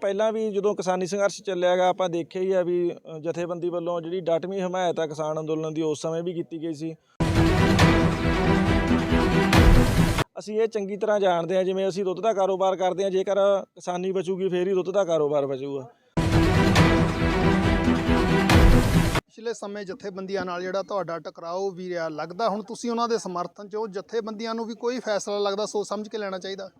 ਪਹਿਲਾਂ ਵੀ ਜਦੋਂ ਕਿਸਾਨੀ ਸੰਘਰਸ਼ ਚੱਲਿਆਗਾ ਆਪਾਂ ਦੇਖਿਆ ਹੀ ਆ ਵੀ ਜਥੇਬੰਦੀ ਵੱਲੋਂ ਜਿਹੜੀ ਡਾਟਵੀਂ ਹਮਾਇਤ ਆ ਕਿਸਾਨ ਅੰਦੋਲਨ ਦੀ, ਉਸ ਸਮੇਂ ਵੀ ਕੀਤੀ ਗਈ ਸੀ। ਅਸੀਂ ਇਹ ਚੰਗੀ ਤਰ੍ਹਾਂ ਜਾਣਦੇ ਹਾਂ, ਜਿਵੇਂ ਅਸੀਂ ਦੁੱਧ ਦਾ ਕਾਰੋਬਾਰ ਕਰਦੇ ਹਾਂ, ਜੇਕਰ ਕਿਸਾਨੀ ਬਚੂਗੀ, ਫੇਰ ਹੀ ਦੁੱਧ ਦਾ ਕਾਰੋਬਾਰ ਬਚੂਗਾ। ਪਿਛਲੇ ਸਮੇਂ ਜਥੇਬੰਦੀਆਂ ਨਾਲ ਜਿਹੜਾ ਤੁਹਾਡਾ ਟਕਰਾਓ ਵੀ ਰਿਹਾ ਲੱਗਦਾ, ਹੁਣ ਤੁਸੀਂ ਉਹਨਾਂ ਦੇ ਸਮਰਥਨ 'ਚ ਹੋ, ਜਥੇਬੰਦੀਆਂ ਨੂੰ ਵੀ ਕੋਈ ਫੈਸਲਾ ਲੱਗਦਾ, ਸੋਚ ਸਮਝ ਕੇ ਲੈਣਾ ਚਾਹੀਦਾ।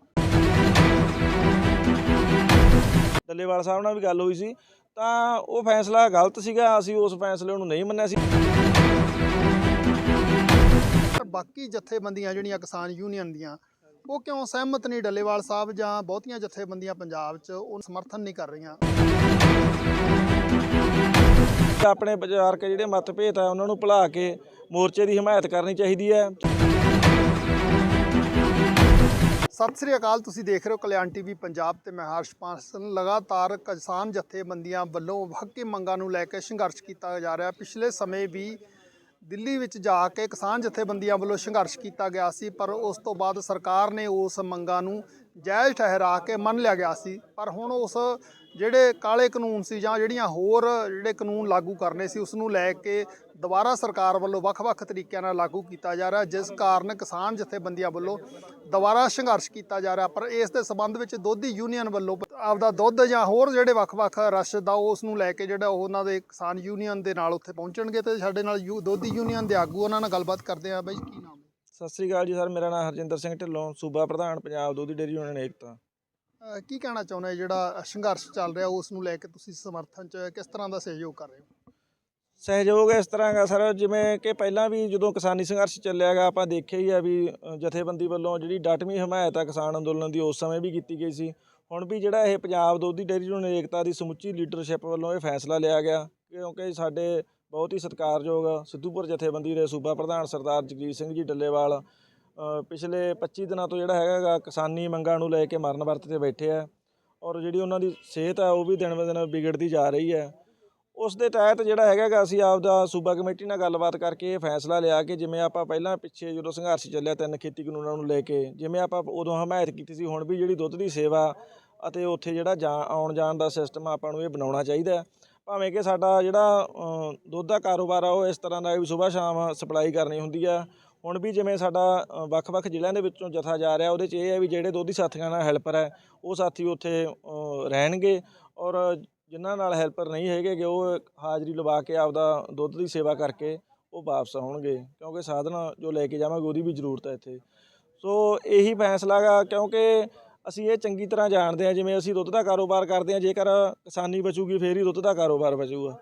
ਡੱਲੇਵਾਲ ਸਾਹਿਬ ਨਾਲ ਵੀ ਗੱਲ ਹੋਈ ਸੀ ਤਾਂ ਉਹ ਫੈਸਲਾ ਗਲਤ ਸੀਗਾ ਅਸੀਂ ਉਸ ਫੈਸਲੇ ਨੂੰ ਨਹੀਂ ਮੰਨਿਆ ਸੀ। ਬਾਕੀ ਜਥੇਬੰਦੀਆਂ ਜਿਹੜੀਆਂ ਕਿਸਾਨ ਯੂਨੀਅਨ ਦੀਆਂ ਉਹ ਕਿਉਂ ਸਹਿਮਤ ਨਹੀਂ ਡੱਲੇਵਾਲ ਸਾਹਿਬ ਜਾਂ ਬਹੁਤੀਆਂ ਜਥੇਬੰਦੀਆਂ ਪੰਜਾਬ 'ਚ ਉਹ ਸਮਰਥਨ ਨਹੀਂ ਕਰ ਰਹੀਆਂ? ਆਪਣੇ ਬਾਜ਼ਾਰਕ ਜਿਹੜੇ ਮਤਭੇਦ ਆ ਉਹਨਾਂ ਨੂੰ ਭੁਲਾ ਕੇ ਮੋਰਚੇ ਦੀ ਹਮਾਇਤ ਕਰਨੀ ਚਾਹੀਦੀ ਹੈ। ਸਤਿ ਸ੍ਰੀ ਅਕਾਲ, ਤੁਸੀਂ ਦੇਖ ਰਹੇ ਹੋ ਕਲਿਆਣ ਟੀਵੀ ਪੰਜਾਬ ਤੇ ਮੈਂ ਹਰਸ਼ ਪਾਸਨ ਲਗਾਤਾਰ ਕਿਸਾਨ ਜਥੇਬੰਦੀਆਂ ਵੱਲੋਂ ਹੱਕੀ ਮੰਗਾਂ ਨੂੰ ਲੈ ਕੇ ਸੰਘਰਸ਼ ਕੀਤਾ ਜਾ ਰਿਹਾ। ਪਿਛਲੇ ਸਮੇਂ ਵੀ ਦਿੱਲੀ ਵਿੱਚ ਜਾ ਕੇ ਕਿਸਾਨ ਜਥੇਬੰਦੀਆਂ ਵੱਲੋਂ ਸੰਘਰਸ਼ ਕੀਤਾ ਗਿਆ ਸੀ, ਪਰ ਉਸ ਤੋਂ ਬਾਅਦ ਸਰਕਾਰ ਨੇ ਉਸ ਮੰਗਾਂ ਨੂੰ ਜਾਇਜ਼ ਠਹਿਰਾ ਕੇ ਮੰਨ ਲਿਆ ਗਿਆ ਸੀ। ਪਰ ਹੁਣ ਉਸ ਜਿਹੜੇ ਕਾਲੇ ਕਾਨੂੰਨ ਸੀ ਜਾਂ ਜਿਹੜੀਆਂ ਹੋਰ ਜਿਹੜੇ ਕਾਨੂੰਨ ਲਾਗੂ ਕਰਨੇ ਸੀ ਉਸ ਨੂੰ ਲੈ ਕੇ ਦੁਬਾਰਾ ਸਰਕਾਰ ਵੱਲੋਂ ਵੱਖ-ਵੱਖ ਤਰੀਕਿਆਂ ਨਾਲ ਲਾਗੂ ਕੀਤਾ ਜਾ ਰਿਹਾ, ਜਿਸ ਕਾਰਨ ਕਿਸਾਨ ਜਥੇਬੰਦੀਆਂ ਵੱਲੋਂ ਦੁਬਾਰਾ ਸੰਘਰਸ਼ ਕੀਤਾ ਜਾ ਰਿਹਾ। ਪਰ ਇਸ ਦੇ ਸਬੰਧ ਵਿੱਚ ਦੋਧੀ ਯੂਨੀਅਨ ਵੱਲੋਂ ਆਪਦਾ ਦੁੱਧ ਜਾਂ ਹੋਰ ਜਿਹੜੇ ਵੱਖ-ਵੱਖ ਰਸ਼ਦ ਆ ਉਸ ਨੂੰ ਲੈ ਕੇ ਜਿਹੜਾ ਉਹਨਾਂ ਦੇ ਕਿਸਾਨ ਯੂਨੀਅਨ ਦੇ ਨਾਲ ਉੱਥੇ ਪਹੁੰਚਣਗੇ ਤੇ ਸਾਡੇ ਨਾਲ ਯੂ- ਦੋਧੀ ਯੂਨੀਅਨ ਦੇ ਆਗੂ ਉਹਨਾਂ ਨਾਲ ਗੱਲਬਾਤ ਕਰਦੇ ਆ ਬਾਈ ਕੀ ਨਾਮ ਸਤਿ ਸ੍ਰੀ ਅਕਾਲ ਜੀ ਸਰ, ਮੇਰਾ ਨਾਮ ਹਰਜਿੰਦਰ ਸਿੰਘ ਢਿੱਲੋਂ, ਸੂਬਾ ਪ੍ਰਧਾਨ ਪੰਜਾਬ ਦੁੱਧ ਡੇਅਰੀ ਯੂਨੀਅਨ ਏਕਤਾ। ਕੀ ਕਹਿਣਾ ਚਾਹੁੰਦੇ ਜਿਹੜਾ ਸੰਘਰਸ਼ ਚੱਲ ਰਿਹਾ, ਉਸ ਨੂੰ ਲੈ ਕੇ ਤੁਸੀਂ ਸਮਰਥਨ ਚ ਕਿਸ ਤਰ੍ਹਾਂ ਦਾ ਸਹਿਯੋਗ ਕਰ ਰਹੇ ਹੋ? ਸਹਿਯੋਗ ਇਸ ਤਰ੍ਹਾਂ ਦਾ ਸਰ, ਜਿਵੇਂ ਕਿ ਪਹਿਲਾਂ ਵੀ ਜਦੋਂ ਕਿਸਾਨੀ ਸੰਘਰਸ਼ ਚੱਲਿਆਗਾ ਆਪਾਂ ਦੇਖਿਆ ਹੀ ਆ ਵੀ ਜਥੇਬੰਦੀ ਵੱਲੋਂ ਜਿਹੜੀ ਡਟਵੀਂ ਹਮਾਇਤ ਆ ਕਿਸਾਨ ਅੰਦੋਲਨ ਦੀ, ਉਸ ਸਮੇਂ ਵੀ ਕੀਤੀ ਗਈ ਸੀ। ਹੁਣ ਵੀ ਜਿਹੜਾ ਇਹ ਪੰਜਾਬ ਦੁੱਧ ਦੀ ਡੇਅਰੀ ਨੂੰ ਏਕਤਾ ਦੀ ਸਮੁੱਚੀ ਲੀਡਰਸ਼ਿਪ ਵੱਲੋਂ ਇਹ ਫੈਸਲਾ ਲਿਆ ਗਿਆ, ਕਿਉਂਕਿ ਸਾਡੇ ਬਹੁਤ ਹੀ ਸਤਿਕਾਰਯੋਗ ਸਿੱਧੂਪੁਰ ਜਥੇਬੰਦੀ ਦੇ ਸੂਬਾ ਪ੍ਰਧਾਨ ਸਰਦਾਰ ਜਗਜੀਤ ਸਿੰਘ ਜੀ ਡੱਲੇਵਾਲ ਪਿਛਲੇ 25 ਦਿਨਾਂ ਤੋਂ ਜਿਹੜਾ ਹੈਗਾ ਕਿਸਾਨੀ ਮੰਗਾਂ ਨੂੰ ਲੈ ਕੇ ਮਰਨ ਵਰਤ ਤੇ ਬੈਠੇ ਆ ਔਰ ਜਿਹੜੀ ਉਹਨਾਂ ਦੀ ਸਿਹਤ ਆ ਉਹ ਵੀ ਦਿਨ ਬ ਦਿਨ ਵਿਗੜਦੀ ਜਾ ਰਹੀ ਹੈ। ਉਸ ਦੇ ਤਹਿਤ ਜਿਹੜਾ ਹੈਗਾ ਗਾ ਅਸੀਂ ਆਪਦਾ ਸੂਬਾ ਕਮੇਟੀ ਨਾਲ ਗੱਲਬਾਤ ਕਰਕੇ ਇਹ ਫੈਸਲਾ ਲਿਆ ਕਿ ਜਿਵੇਂ ਆਪਾਂ ਪਹਿਲਾਂ ਪਿੱਛੇ ਜਦੋਂ ਸੰਘਰਸ਼ ਚੱਲਿਆ ਤਿੰਨ ਖੇਤੀ ਕਾਨੂੰਨਾਂ ਨੂੰ ਲੈ ਕੇ, ਜਿਵੇਂ ਆਪਾਂ ਉਦੋਂ ਹਮਾਇਤ ਕੀਤੀ ਸੀ, ਹੁਣ ਵੀ ਜਿਹੜੀ ਦੁੱਧ ਦੀ ਸੇਵਾ ਅਤੇ ਉੱਥੇ ਜਿਹੜਾ ਜਾ ਆਉਣ ਜਾਣ ਦਾ ਸਿਸਟਮ ਆਪਾਂ ਨੂੰ ਇਹ ਬਣਾਉਣਾ ਚਾਹੀਦਾ ਭਾਵੇਂ ਕਿ ਸਾਡਾ ਜਿਹੜਾ ਦੁੱਧ ਦਾ ਕਾਰੋਬਾਰ ਆ ਉਹ ਇਸ ਤਰ੍ਹਾਂ ਦਾ ਵੀ ਸਵੇਰ ਸ਼ਾਮ ਸਪਲਾਈ ਕਰਨੀ ਹੁੰਦੀ ਆ ਹੁਣ ਵੀ ਜਿਵੇਂ ਸਾਡਾ ਵੱਖ-ਵੱਖ ਜ਼ਿਲ੍ਹਿਆਂ ਦੇ ਵਿੱਚੋਂ ਜਥਾ ਜਾ ਰਿਹਾ ਉਹਦੇ 'ਚ ਇਹ ਹੈ ਵੀ ਜਿਹੜੇ ਦੁੱਧੀ ਸਾਥੀਆਂ ਨਾਲ ਹੈਲਪਰ ਹੈ ਉਹ ਸਾਥੀ ਉੱਥੇ ਰਹਿਣਗੇ ਔਰ ਜਿਨ੍ਹਾਂ ਨਾਲ ਹੈਲਪਰ ਨਹੀਂ ਹੈਗੇ ਉਹ ਹਾਜ਼ਰੀ ਲਵਾ ਕੇ ਆਪਦਾ ਦੁੱਧ ਦੀ ਸੇਵਾ ਕਰਕੇ ਉਹ ਵਾਪਸ ਆਉਣਗੇ ਕਿਉਂਕਿ ਸਾਧਨ ਜੋ ਲੈ ਕੇ ਜਾਵਾਂਗੇ ਉਹਦੀ ਵੀ ਜ਼ਰੂਰਤ ਹੈ ਇੱਥੇ। ਸੋ ਇਹੀ ਫੈਸਲਾ ਗਾ ਕਿਉਂਕਿ ਅਸੀਂ ਇਹ ਚੰਗੀ ਤਰ੍ਹਾਂ ਜਾਣਦੇ ਹਾਂ ਜਿਵੇਂ ਅਸੀਂ ਦੁੱਧ ਦਾ ਕਾਰੋਬਾਰ ਕਰਦੇ ਹਾਂ ਜੇਕਰ ਕਿਸਾਨੀ ਬਚੂਗੀ ਫੇਰ ਹੀ ਦੁੱਧ ਦਾ ਕਾਰੋਬਾਰ ਬਚੂਗਾ।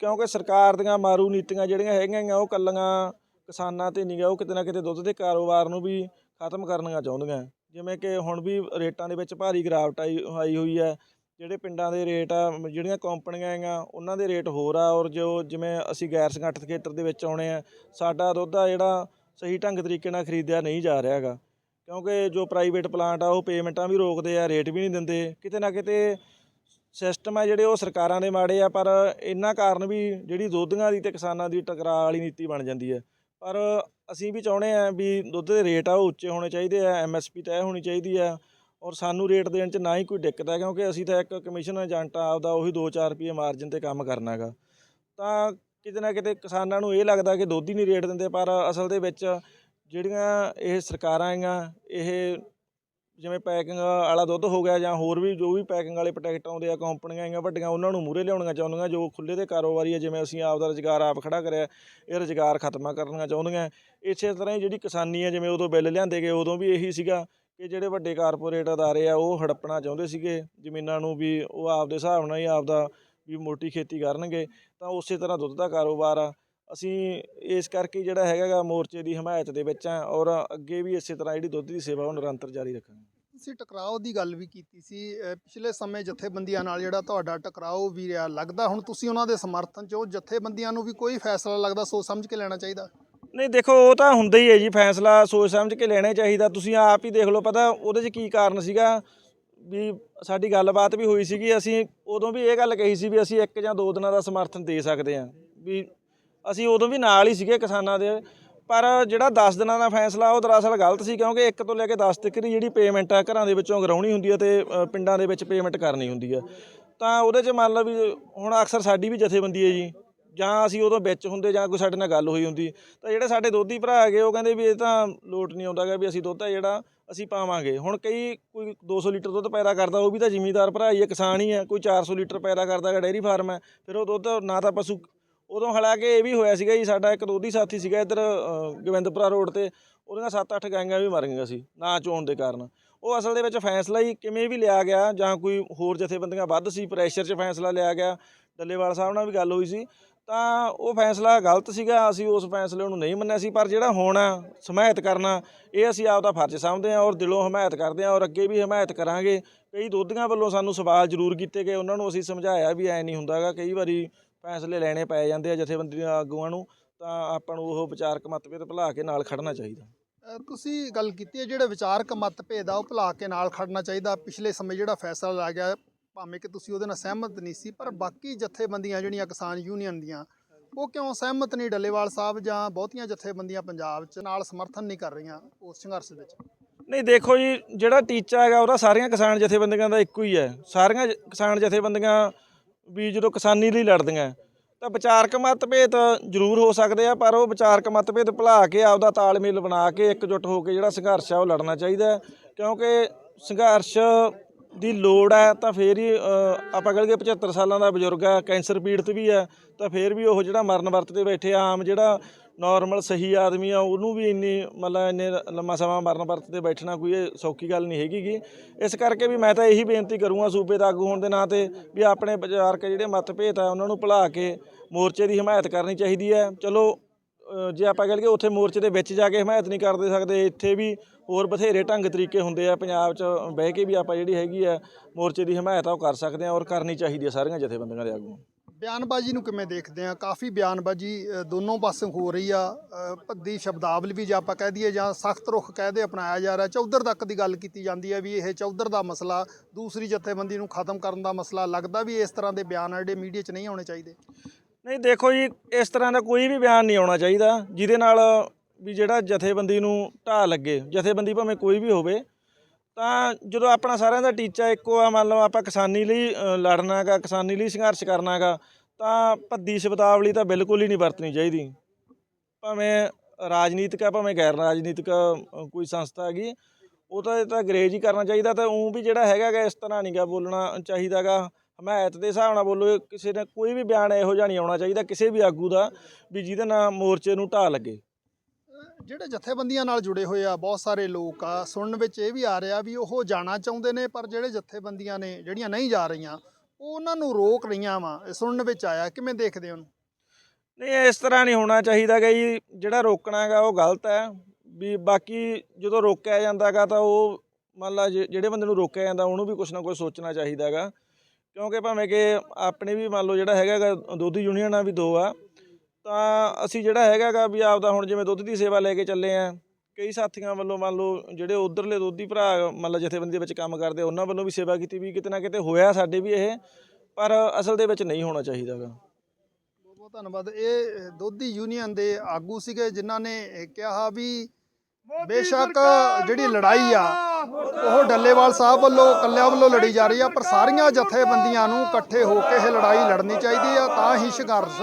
ਕਿਉਂਕਿ ਸਰਕਾਰ ਦੀਆਂ ਮਾਰੂ ਨੀਤੀਆਂ ਜਿਹੜੀਆਂ ਹੈਗੀਆਂ ਗੀਆਂ, ਉਹ ਕੱਲੀਆਂ ਕਿਸਾਨਾਂ ਤੇ ਨਹੀਂ ਗਾ ਉਹ ਕਿਤੇ ਨਾ ਕਿਤੇ ਦੁੱਧ ਦੇ ਕਾਰੋਬਾਰ ਨੂੰ ਵੀ ਖਤਮ ਕਰਨੀਆਂ ਚਾਹੁੰਦੀਆਂ। ਜਿਵੇਂ ਕਿ ਹੁਣ ਵੀ ਰੇਟਾਂ ਦੇ ਵਿੱਚ ਭਾਰੀ ਗਿਰਾਵਟ ਆਈ ਆਈ ਹੋਈ ਹੈ। ਜਿਹੜੇ ਪਿੰਡਾਂ ਦੇ ਰੇਟ ਆ, ਜਿਹੜੀਆਂ ਕੰਪਨੀਆਂ ਹੈਗੀਆਂ, ਉਹਨਾਂ ਦੇ ਰੇਟ ਹੋਰ ਆ ਔਰ ਜੋ ਜਿਵੇਂ ਅਸੀਂ ਗੈਰ ਸੰਗਠਿਤ ਖੇਤਰ ਦੇ ਵਿੱਚ ਆਉਣੇ ਆ, ਸਾਡਾ ਦੁੱਧ ਆ ਜਿਹੜਾ ਸਹੀ ਢੰਗ ਤਰੀਕੇ ਨਾਲ ਖਰੀਦਿਆ ਨਹੀਂ ਜਾ ਰਿਹਾ ਹੈਗਾ। ਕਿਉਂਕਿ ਜੋ ਪ੍ਰਾਈਵੇਟ ਪਲਾਂਟ ਆ, ਉਹ ਪੇਮੈਂਟਾਂ ਵੀ ਰੋਕਦੇ ਆ, ਰੇਟ ਵੀ ਨਹੀਂ ਦਿੰਦੇ। ਕਿਤੇ ਨਾ ਕਿਤੇ ਸਿਸਟਮ ਆ ਜਿਹੜੇ ਉਹ ਸਰਕਾਰਾਂ ਦੇ ਮਾੜੇ ਆ, ਪਰ ਇਹਨਾਂ ਕਾਰਨ ਵੀ ਜਿਹੜੀ ਦੋਧੀਆਂ ਦੀ ਤੇ ਕਿਸਾਨਾਂ ਦੀ ਟਕਰਾਅ ਵਾਲੀ ਨੀਤੀ ਬਣ ਜਾਂਦੀ ਹੈ। ਪਰ ਅਸੀਂ ਵੀ ਚਾਹੁੰਦੇ ਆ ਵੀ ਦੁੱਧ ਦੇ ਰੇਟ ਆ, ਉਹ ਉੱਚੇ ਹੋਣੇ ਚਾਹੀਦੇ ਆ ਐਮਐਸਪੀ ਤੈਅ ਹੋਣੀ ਚਾਹੀਦੀ ਆ ਔਰ ਸਾਨੂੰ ਰੇਟ ਦੇਣ 'ਚ ਨਾ ਹੀ ਕੋਈ ਦਿੱਕਤ ਹੈ ਕਿਉਂਕਿ ਅਸੀਂ ਤਾਂ ਇੱਕ ਕਮਿਸ਼ਨ ਏਜੰਟ ਆ, ਆਪਦਾ ਉਹੀ 2-4 ਰੁਪਏ ਮਾਰਜਨ ਤੇ ਕੰਮ ਕਰਨਾ ਹੈਗਾ। ਤਾਂ ਕਿਤੇ ਨਾ ਕਿਤੇ ਕਿਸਾਨਾਂ ਨੂੰ ਇਹ ਲੱਗਦਾ ਕਿ ਦੁੱਧ ਹੀ ਨਹੀਂ ਰੇਟ ਦਿੰਦੇ, ਪਰ ਅਸਲ ਦੇ ਵਿੱਚ ਜਿਹੜੀਆਂ ਇਹ ਸਰਕਾਰਾਂ ਹੈਗੀਆਂ, ਇਹ ਜਿਵੇਂ ਪੈਕਿੰਗ ਵਾਲਾ ਦੁੱਧ ਹੋ ਗਿਆ ਜਾਂ ਹੋਰ ਵੀ ਜੋ ਵੀ ਪੈਕਿੰਗ ਵਾਲੇ ਪ੍ਰੋਡਕਟ ਆਉਂਦੇ ਆ, ਕੰਪਨੀਆਂ ਹੈਗੀਆਂ ਵੱਡੀਆਂ, ਉਹਨਾਂ ਨੂੰ ਮੂਹਰੇ ਲਿਆਉਣੀਆਂ ਚਾਹੁੰਦੀਆਂ, ਜੋ ਖੁੱਲੇ ਦੇ ਕਾਰੋਬਾਰੀ ਆ, ਜਿਵੇਂ ਅਸੀਂ ਆਪ ਦਾ ਰੁਜ਼ਗਾਰ ਆਪ ਖੜਾ ਕਰਿਆ, ਇਹ ਰੁਜ਼ਗਾਰ ਖਤਮ ਕਰਨੀਆਂ ਚਾਹੁੰਦੀਆਂ। ਇਸੇ ਤਰ੍ਹਾਂ ਹੀ ਜਿਹੜੀ ਕਿਸਾਨੀ ਆ, ਜਿਵੇਂ ਉਦੋਂ ਬਿੱਲ ਲਿਆਂਦੇ ਗਏ, ਉਦੋਂ ਵੀ ਇਹੀ ਸੀਗਾ ਕਿ ਜਿਹੜੇ ਵੱਡੇ ਕਾਰਪੋਰੇਟ ਅਦਾਰੇ ਆ, ਉਹ ਹੜੱਪਣਾ ਚਾਹੁੰਦੇ ਸੀਗੇ, ਜ਼ਮੀਨਾਂ ਨੂੰ ਵੀ ਉਹ ਆਪ ਦੇ ਹਿਸਾਬ ਨਾਲ ਹੀ ਆਪਦਾ ਵੀ ਮੋਟੀ ਖੇਤੀ ਕਰਨਗੇ, ਤਾਂ ਉਸੇ ਤਰ੍ਹਾਂ ਦੁੱਧ ਦਾ ਕਾਰੋਬਾਰ ਆ। ਅਸੀਂ ਇਸ ਕਰਕੇ ਜਿਹੜਾ ਹੈਗਾ ਮੋਰਚੇ ਦੀ ਹਮਾਇਤ ਦੇ ਵਿੱਚ ਆ ਔਰ ਅੱਗੇ ਵੀ ਇਸੇ ਤਰ੍ਹਾਂ ਜਿਹੜੀ ਦੁੱਧ ਦੀ ਸੇਵਾ ਉਹ ਨਿਰੰਤਰ ਜਾਰੀ ਰੱਖਾਂਗੇ। ਤੁਸੀਂ ਟਕਰਾਓ ਦੀ ਗੱਲ ਵੀ ਕੀਤੀ ਸੀ। ਪਿਛਲੇ ਸਮੇਂ ਜਥੇਬੰਦੀਆਂ ਨਾਲ ਜਿਹੜਾ ਤੁਹਾਡਾ ਟਕਰਾਓ ਵੀ ਰਿਹਾ ਲੱਗਦਾ ਹੁਣ ਤੁਸੀਂ ਉਹਨਾਂ ਦੇ ਸਮਰਥਨ 'ਚ ਹੋ? ਜਥੇਬੰਦੀਆਂ ਨੂੰ ਵੀ ਕੋਈ ਫੈਸਲਾ ਲੱਗਦਾ ਸੋਚ ਸਮਝ ਕੇ ਲੈਣਾ ਚਾਹੀਦਾ? ਨਹੀਂ ਦੇਖੋ ਉਹ ਤਾਂ ਹੁੰਦਾ ਹੀ ਹੈ ਜੀ ਫੈਸਲਾ ਸੋਚ ਸਮਝ ਕੇ ਲੈਣਾ ਚਾਹੀਦਾ। ਤੁਸੀਂ ਆਪ ਹੀ ਦੇਖ ਲਓ ਪਤਾ ਉਹਦੇ 'ਚ ਕੀ ਕਾਰਨ ਸੀਗਾ? ਵੀ ਸਾਡੀ ਗੱਲਬਾਤ ਵੀ ਹੋਈ ਸੀਗੀ ਅਸੀਂ ਉਦੋਂ ਵੀ ਇਹ ਗੱਲ ਕਹੀ ਸੀ ਵੀ ਅਸੀਂ ਇੱਕ ਜਾਂ ਦੋ ਦਿਨਾਂ ਦਾ ਸਮਰਥਨ ਦੇ ਸਕਦੇ ਹਾਂ। ਵੀ ਅਸੀਂ ਉਦੋਂ ਵੀ ਨਾਲ ਹੀ ਸੀਗੇ ਕਿਸਾਨਾਂ ਦੇ। ਪਰ ਜਿਹੜਾ 10 ਦਿਨਾਂ ਦਾ ਫੈਸਲਾ, ਉਹ ਦਰਅਸਲ ਗਲਤ ਸੀ ਕਿਉਂਕਿ 1 ਤੋਂ ਲੈ ਕੇ 10 ਤੱਕ ਦੀ ਜਿਹੜੀ ਪੇਮੈਂਟ ਆ, ਘਰਾਂ ਦੇ ਵਿੱਚੋਂ ਕਰਾਉਣੀ ਹੁੰਦੀ ਹੈ ਤੇ ਪਿੰਡਾਂ ਦੇ ਵਿੱਚ ਪੇਮੈਂਟ ਕਰਨੀ ਹੁੰਦੀ ਹੈ ਤਾਂ ਉਹਦੇ 'ਚ ਮੰਨ ਲਓ ਵੀ ਹੁਣ ਅਕਸਰ ਸਾਡੀ ਵੀ ਜਥੇਬੰਦੀ ਹੈ ਜੀ। ਜਾਂ ਅਸੀਂ ਉਦੋਂ ਵਿੱਚ ਹੁੰਦੇ ਜਾਂ ਕੋਈ ਸਾਡੇ ਨਾਲ ਗੱਲ ਹੋਈ ਹੁੰਦੀ। ਤਾਂ ਜਿਹੜੇ ਸਾਡੇ ਦੋਧੀ ਭਰਾ ਹੈਗੇ, ਉਹ ਕਹਿੰਦੇ ਵੀ ਇਹ ਤਾਂ ਲੋਟ ਨਹੀਂ ਆਉਂਦਾਗਾ ਵੀ ਅਸੀਂ ਦੁੱਧ ਆ ਜਿਹੜਾ, ਅਸੀਂ ਪਾਵਾਂਗੇ। ਹੁਣ ਕਈ ਕੋਈ 200 ਲੀਟਰ ਦੁੱਧ ਪੈਦਾ ਕਰਦਾ, ਉਹ ਵੀ ਤਾਂ ਜ਼ਿਮੀਂਦਾਰ ਭਰਾ ਹੀ ਹੈ ਕਿਸਾਨ ਹੀ ਹੈ ਕੋਈ 400 ਲੀਟਰ ਪੈਦਾ ਕਰਦਾ ਹੈ ਡੇਅਰੀ ਫਾਰਮ ਹੈ। ਫਿਰ ਉਹ ਦੁੱਧ ਨਾ ਤਾਂ ਪਸ਼ੂ ਉਦੋਂ ਹਾਲਾਂਕਿ ਇਹ ਵੀ ਹੋਇਆ ਸੀਗਾ ਜੀ ਸਾਡਾ ਇੱਕ ਦੋਧੀ ਸਾਥੀ ਸੀਗਾ ਇੱਧਰ ਅ, ਗੋਬਿੰਦਪੁਰਾ ਰੋਡ ਤੇ। ਉਹਦੀਆਂ 7-8 ਗਾਈਆਂ ਵੀ ਮਰ ਗਈਆਂ ਸੀ ਨਾ ਚੋਣ ਦੇ ਕਾਰਨ। ਉਹ ਅਸਲ ਦੇ ਵਿੱਚ ਫੈਸਲਾ ਹੀ ਕਿਵੇਂ ਵੀ ਲਿਆ ਗਿਆ ਜਾਂ ਕੋਈ ਹੋਰ ਜਥੇਬੰਦੀਆਂ ਵੱਧ ਸੀ ਪ੍ਰੈਸ਼ਰ 'ਚ ਫੈਸਲਾ ਲਿਆ ਗਿਆ ਡੱਲੇਵਾਲ ਸਾਹਿਬ ਨਾਲ ਵੀ ਗੱਲ ਹੋਈ ਸੀ ਤਾਂ ਉਹ ਫੈਸਲਾ ਗਲਤ ਸੀਗਾ ਅਸੀਂ ਉਸ ਫੈਸਲੇ ਨੂੰ ਨਹੀਂ ਮੰਨਿਆ ਸੀ ਪਰ ਜਿਹੜਾ ਹੋਣਾ ਹਮਾਇਤ ਕਰਨਾ ਇਹ ਅਸੀਂ ਆਪਦਾ ਫਰਜ਼ ਸਮਝਦੇ ਹਾਂ ਔਰ ਦਿਲੋਂ ਹਮਾਇਤ ਕਰਦੇ ਹਾਂ ਔਰ ਅੱਗੇ ਵੀ ਹਮਾਇਤ ਕਰਾਂਗੇ। ਕਈ ਦੋਧੀਆਂ ਵੱਲੋਂ ਸਾਨੂੰ ਸਵਾਲ ਜ਼ਰੂਰ ਕੀਤੇ ਗਏ ਉਹਨਾਂ ਨੂੰ ਅਸੀਂ ਸਮਝਾਇਆ ਵੀ ਐ ਨਹੀਂ ਹੁੰਦਾਗਾ ਕਈ ਵਾਰੀ ਫੈਸਲੇ ਲੈਣੇ ਪੈ ਜਾਂਦੇ ਆ ਜਥੇਬੰਦੀ ਦੇ ਆਗੂਆਂ ਨੂੰ ਤਾਂ ਆਪਾਂ ਨੂੰ ਉਹ ਵਿਚਾਰਕ ਮਤਭੇਦ ਭੁਲਾ ਕੇ ਨਾਲ ਖੜਨਾ ਚਾਹੀਦਾ। ਤੁਸੀਂ ਗੱਲ ਕੀਤੀ ਹੈ ਜਿਹੜੇ ਵਿਚਾਰਕ ਮਤਭੇਦ ਆ ਉਹ ਭੁਲਾ ਕੇ ਨਾਲ ਖੜਨਾ ਚਾਹੀਦਾ। ਪਿਛਲੇ ਸਮੇਂ ਜਿਹੜਾ ਫੈਸਲਾ ਲਿਆ ਗਿਆ ਭਾਵੇਂ ਕਿ ਤੁਸੀਂ ਉਹਦੇ ਨਾਲ ਸਹਿਮਤ ਨਹੀਂ ਸੀ ਪਰ ਬਾਕੀ ਜਥੇਬੰਦੀਆਂ ਜਿਹੜੀਆਂ ਕਿਸਾਨ ਯੂਨੀਅਨ ਦੀਆਂ ਉਹ ਕਿਉਂ ਸਹਿਮਤ ਨਹੀਂ? ਡੱਲੇਵਾਲ ਸਾਹਿਬ ਜਾਂ ਬਹੁਤੀਆਂ ਜਥੇਬੰਦੀਆਂ ਪੰਜਾਬ 'ਚ ਨਾਲ ਸਮਰਥਨ ਨਹੀਂ ਕਰ ਰਹੀਆਂ ਉਸ ਸੰਘਰਸ਼ ਵਿੱਚ? ਨਹੀਂ ਦੇਖੋ ਜੀ ਜਿਹੜਾ ਟੀਚਾ ਹੈਗਾ ਉਹਦਾ ਸਾਰੀਆਂ ਕਿਸਾਨ ਜਥੇਬੰਦੀਆਂ ਦਾ ਇੱਕੋ ਹੀ ਹੈ। ਸਾਰੀਆਂ ਕਿਸਾਨ ਜਥੇਬੰਦੀਆਂ ਵੀ ਜਦੋਂ ਕਿਸਾਨੀ ਲਈ ਲੜਦੀਆਂ ਤਾਂ ਵਿਚਾਰਕ ਮਤਭੇਦ ਜ਼ਰੂਰ ਹੋ ਸਕਦੇ ਆ ਪਰ ਉਹ ਵਿਚਾਰਕ ਮਤਭੇਦ ਭੁਲਾ ਕੇ ਆਪਦਾ ਤਾਲਮੇਲ ਬਣਾ ਕੇ ਇਕਜੁੱਟ ਹੋ ਕੇ ਜਿਹੜਾ ਸੰਘਰਸ਼ ਆ ਉਹ ਲੜਨਾ ਚਾਹੀਦਾ ਕਿਉਂਕਿ ਸੰਘਰਸ਼ ਦੀ ਲੋੜ ਹੈ ਤਾਂ ਫੇਰ ਹੀ ਅ, ਆਪਾਂ ਕਹਾਂਗੇ 75 ਸਾਲਾਂ ਦਾ ਬਜ਼ੁਰਗ ਹੈ ਕੈਂਸਰ ਪੀੜਤ ਵੀ ਹੈ ਤਾਂ ਫੇਰ ਵੀ ਉਹ ਜਿਹੜਾ ਮਰਨ ਵਰਤ ਤੇ ਬੈਠੇ ਆ, ਆਮ ਜਿਹੜਾ ਨਾਰਮਲ ਸਹੀ ਆਦਮੀ ਆ, ਉਹਨੂੰ ਵੀ ਇੰਨੀ ਮਤਲਬ ਇੰਨੇ ਲੰਮਾ ਸਮਾਂ ਮਰਨ ਵਰਤ ਤੇ ਬੈਠਣਾ ਕੋਈ ਇਹ ਸੌਖੀ ਗੱਲ ਨਹੀਂ ਹੈਗੀ ਗੀ। ਇਸ ਕਰਕੇ ਵੀ ਮੈਂ ਤਾਂ ਇਹੀ ਬੇਨਤੀ ਕਰੂੰਗਾ ਸੂਬੇ ਦਾ ਆਗੂ ਹੋਣ ਦੇ ਨਾਂ ਤੇ ਵੀ ਆਪਣੇ ਵਿਚਾਰਕ ਜਿਹੜੇ ਮਤਭੇਦ ਆ, ਉਹਨਾਂ ਨੂੰ ਭੁਲਾ ਕੇ ਮੋਰਚੇ ਦੀ ਹਮਾਇਤ ਕਰਨੀ ਚਾਹੀਦੀ ਹੈ। ਚਲੋ ਜੇ ਆਪਾਂ ਕਹਿ ਲਈਏ ਉੱਥੇ ਮੋਰਚੇ ਦੇ ਵਿੱਚ ਜਾ ਕੇ ਹਮਾਇਤ ਨਹੀਂ ਕਰਦੇ ਸਕਦੇ, ਇੱਥੇ ਵੀ ਹੋਰ ਬਥੇਰੇ ਢੰਗ ਤਰੀਕੇ ਹੁੰਦੇ ਆ, ਪੰਜਾਬ 'ਚ ਬਹਿ ਕੇ ਵੀ ਆਪਾਂ ਜਿਹੜੀ ਹੈਗੀ ਆ, ਮੋਰਚੇ ਦੀ ਹਮਾਇਤ ਆ, ਉਹ ਕਰ ਸਕਦੇ ਆ ਔਰ ਕਰਨੀ ਚਾਹੀਦੀ ਹੈ ਸਾਰੀਆਂ ਜਥੇਬੰਦੀਆਂ ਦੇ ਆਗੂ ਬਿਆਨਬਾਜ਼ੀ ਨੂੰ ਕਿਵੇਂ ਦੇਖਦੇ ਆ? ਕਾਫੀ ਬਿਆਨਬਾਜ਼ੀ ਦੋਨੋਂ ਪਾਸਿਓਂ ਹੋ ਰਹੀ ਆ। ਭੱਦੀ ਸ਼ਬਦਾਵਲੀ ਵੀ ਜੇ ਆਪਾਂ ਕਹਿ ਦਈਏ ਜਾਂ ਸਖਤ ਰੁਖ ਕਹਦੇ ਅਪਣਾਇਆ ਜਾ ਰਿਹਾ, ਚੌਧਰ ਤੱਕ ਦੀ ਗੱਲ ਕੀਤੀ ਜਾਂਦੀ ਹੈ ਵੀ ਇਹ ਚੌਧਰ ਦਾ ਮਸਲਾ, ਦੂਸਰੀ ਜਥੇਬੰਦੀ ਨੂੰ ਖਤਮ ਕਰਨ ਦਾ ਮਸਲਾ ਲੱਗਦਾ ਵੀ ਇਸ ਤਰ੍ਹਾਂ ਦੇ ਬਿਆਨ ਆ ਜਿਹੜੇ ਮੀਡੀਆ 'ਚ ਨਹੀਂ ਆਉਣੇ ਚਾਹੀਦੇ। ਨਹੀਂ, ਦੇਖੋ ਜੀ, ਇਸ ਤਰ੍ਹਾਂ ਦਾ ਕੋਈ ਵੀ ਬਿਆਨ ਨਹੀਂ ਆਉਣਾ ਚਾਹੀਦਾ, ਜਿਹਦੇ ਨਾਲ ਵੀ ਜਿਹੜਾ ਜਥੇਬੰਦੀ ਨੂੰ ਢਾਹ ਲੱਗੇ। ਜਥੇਬੰਦੀ ਭਾਵੇਂ ਕੋਈ ਵੀ ਹੋਵੇ ਤਾਂ ਜਦੋਂ ਆਪਣਾ ਸਾਰਿਆਂ ਦਾ ਟੀਚਾ ਇੱਕੋ ਆ ਮੰਨ ਲਓ ਆਪਾਂ ਕਿਸਾਨੀ ਲਈ ਅ, ਲੜਨਾ ਗਾ ਕਿਸਾਨੀ ਲਈ ਸੰਘਰਸ਼ ਕਰਨਾ ਗਾ ਤਾਂ ਭੱਦੀ ਸ਼ਬਦਾਵਲੀ ਤਾਂ ਬਿਲਕੁਲ ਹੀ ਨਹੀਂ ਵਰਤਣੀ ਚਾਹੀਦੀ। ਭਾਵੇਂ ਰਾਜਨੀਤਿਕ ਆ ਭਾਵੇਂ ਗੈਰ ਰਾਜਨੀਤਿਕ ਕੋਈ ਸੰਸਥਾ ਹੈਗੀ ਉਹ ਤਾਂ ਇਹ ਤਾਂ ਅੰਗਰੇਜ਼ ਹੀ ਕਰਨਾ ਚਾਹੀਦਾ ਤਾਂ ਉਹ ਵੀ ਜਿਹੜਾ ਹੈਗਾ ਗਾ ਇਸ ਤਰ੍ਹਾਂ ਨਹੀਂਗਾ ਬੋਲਣਾ ਚਾਹੀਦਾਗਾ ਹਮਾਇਤ ਦੇ ਹਿਸਾਬ ਨਾਲ ਬੋਲੋ ਕਿਸੇ ਨੇ ਕੋਈ ਵੀ ਬਿਆਨ ਇਹੋ ਜਿਹਾ ਨਹੀਂ ਆਉਣਾ ਚਾਹੀਦਾ ਕਿਸੇ ਵੀ ਆਗੂ ਦਾ ਵੀ ਜਿਹਦੇ ਨਾਲ ਮੋਰਚੇ ਨੂੰ ਢਾਹ ਲੱਗੇ। ਜਿਹੜੇ ਜਥੇਬੰਦੀਆਂ ਨਾਲ ਜੁੜੇ ਹੋਏ ਆ, ਬਹੁਤ ਸਾਰੇ ਲੋਕ ਆ, ਸੁਣਨ ਵਿੱਚ ਇਹ ਵੀ ਆ ਰਿਹਾ ਵੀ ਉਹ ਜਾਣਾ ਚਾਹੁੰਦੇ ਨੇ, ਪਰ ਜਿਹੜੇ ਜਥੇਬੰਦੀਆਂ ਨੇ, ਜਿਹੜੀਆਂ ਨਹੀਂ ਜਾ ਰਹੀਆਂ ਉਹ ਉਹਨਾਂ ਨੂੰ ਰੋਕ ਰਹੀਆਂ ਵਾ। ਸੁਣਨ ਵਿੱਚ ਆਇਆ, ਕਿਵੇਂ ਦੇਖਦੇ ਉਹਨੂੰ? ਨਹੀਂ ਇਸ ਤਰ੍ਹਾਂ ਨਹੀਂ ਹੋਣਾ ਚਾਹੀਦਾ ਗਾ ਜੀ, ਜਿਹੜਾ ਰੋਕਣਾ ਹੈਗਾ ਉਹ ਗਲਤ ਹੈ। ਵੀ ਬਾਕੀ ਜਦੋਂ ਰੋਕਿਆ ਜਾਂਦਾਗਾ ਤਾਂ ਉਹ, ਮੰਨ ਲਾ ਜੇ- ਜਿਹੜੇ ਬੰਦੇ ਨੂੰ ਰੋਕਿਆ ਜਾਂਦਾ, ਉਹਨੂੰ ਵੀ ਕੁਝ ਨਾ ਕੁਝ ਸੋਚਣਾ ਚਾਹੀਦਾਗਾ ਕਿਉਂਕਿ ਭਾਵੇਂ ਕਿ ਆਪਣੇ ਵੀ ਮੰਨ ਲਓ ਜਿਹੜਾ ਹੈਗਾ ਗਾ, ਦੁੱਧ ਆ ਵੀ ਦੋ ਆ ਤਾਂ ਅਸੀਂ ਜਿਹੜਾ ਹੈਗਾ ਗਾ ਵੀ ਆਪਦਾ ਹੁਣ ਜਿਵੇਂ ਦੁੱਧ ਦੀ ਸੇਵਾ ਲੈ ਕੇ ਚੱਲੇ ਆ ਕਈ ਸਾਥੀਆਂ ਵੱਲੋਂ ਮੰਨ ਲਓ ਜਿਹੜੇ ਉਧਰਲੇ ਦੁੱਧੀ ਭਰਾ ਮੰਨ ਲਓ ਜਥੇਬੰਦੀ ਦੇ ਵਿੱਚ ਕੰਮ ਕਰਦੇ ਉਹਨਾਂ ਵੱਲੋਂ ਵੀ ਸੇਵਾ ਕੀਤੀ ਵੀ ਕਿਤੇ ਨਾ ਕਿਤੇ ਹੋਇਆ ਸਾਡੇ ਵੀ ਇਹ ਪਰ ਅਸਲ ਦੇ ਵਿੱਚ ਨਹੀਂ ਹੋਣਾ ਚਾਹੀਦਾਗਾ। ਬਹੁਤ ਬਹੁਤ ਧੰਨਵਾਦ। ਇਹ ਦੋਧੀ ਯੂਨੀਅਨ ਦੇ ਆਗੂ ਸੀਗੇ ਜਿਨ੍ਹਾਂ ਨੇ ਇਹ ਕਿਹਾ ਵੀ ਬੇਸ਼ੱਕ ਜਿਹੜੀ ਲੜਾਈ ਆ ਉਹ ਡੱਲੇਵਾਲ ਸਾਹਿਬ ਵੱਲੋਂ ਕੱਲਿਆਂ ਵੱਲੋਂ ਲੜੀ ਜਾ ਰਹੀ ਆ ਪਰ ਸਾਰੀਆਂ ਜਥੇਬੰਦੀਆਂ ਨੂੰ ਇਕੱਠੇ ਹੋ ਕੇ ਇਹ ਲੜਾਈ ਲੜਨੀ ਚਾਹੀਦੀ ਆ ਤਾਂ ਹੀ ਸੰਘਰਸ਼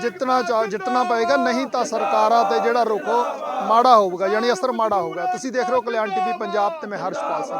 ਜਿੱਤਣਾ ਚਾਹ ਜਿੱਤਣਾ ਪਏਗਾ, ਨਹੀਂ ਤਾਂ ਸਰਕਾਰਾਂ ਤੇ ਜਿਹੜਾ ਰੋਕੋ ਮਾੜਾ ਹੋਊਗਾ, ਯਾਨੀ ਅਸਰ ਮਾੜਾ ਹੋਊਗਾ। ਤੁਸੀਂ ਦੇਖ ਰਹੇ ਹੋ ਕਲਿਆਣ ਟੀਵੀ ਪੰਜਾਬ ਤੇ ਮੈਂ ਹਰਸ਼ਪਾਲ ਸਿੰਘ।